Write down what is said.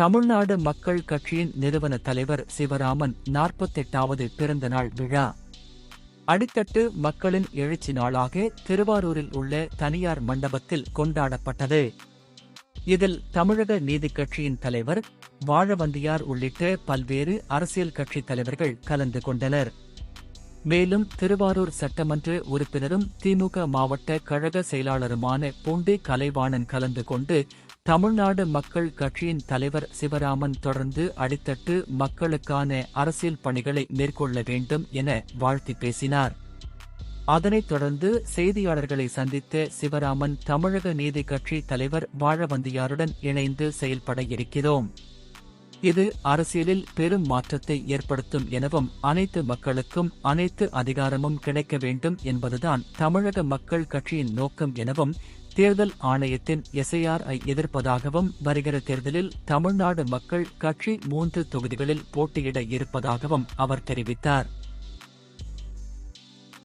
தமிழ்நாடு மக்கள் கட்சியின் நிறுவன தலைவர் சிவராமன் நாற்பத்தெட்டாவது பிறந்த நாள் விழா. அடித்தட்டு மக்களின் எழுச்சி நாளாக திருவாரூரில் உள்ள தனியார் மண்டபத்தில் கொண்டாடப்பட்டது. இதில் தமிழக நீதிக் கட்சியின் தலைவர் வாழவந்தியார் உள்ளிட்ட பல்வேறு அரசியல் கட்சித் தலைவர்கள் கலந்து கொண்டனர். மேலும் திருவாரூர் சட்டமன்ற உறுப்பினரும் திமுக மாவட்ட கழக செயலாளருமான பூண்டி கலைவாணன் கலந்து கொண்டு தமிழ்நாடு மக்கள் கட்சியின் தலைவர் சிவராமன் தொடர்ந்து அடித்தட்டு மக்களுக்கான அரசியல் பணிகளை மேற்கொள்ள வேண்டும் என வாழ்த்தி பேசினார். அதனைத் தொடர்ந்து செய்தியாளர்களை சந்தித்த சிவராமன் தமிழக நீதி கட்சி தலைவர் வாழவந்தியாருடன் இணைந்து செயல்பட இருக்கிறோம். இது அரசியலில் பெரும் மாற்றத்தை ஏற்படுத்தும் எனவும் அனைத்து மக்களுக்கும் அனைத்து அதிகாரமும் கிடைக்க வேண்டும் என்பதுதான் தமிழக மக்கள் கட்சியின் நோக்கம் எனவும் தேர்தல் ஆணையத்தின் எஸ்ஐஆர்ஐ எதிர்ப்பதாகவும் வருகிற தேர்தலில் தமிழ்நாடு மக்கள் கட்சி மூன்று தொகுதிகளில் போட்டியிட இருப்பதாகவும் அவர் தெரிவித்தார்.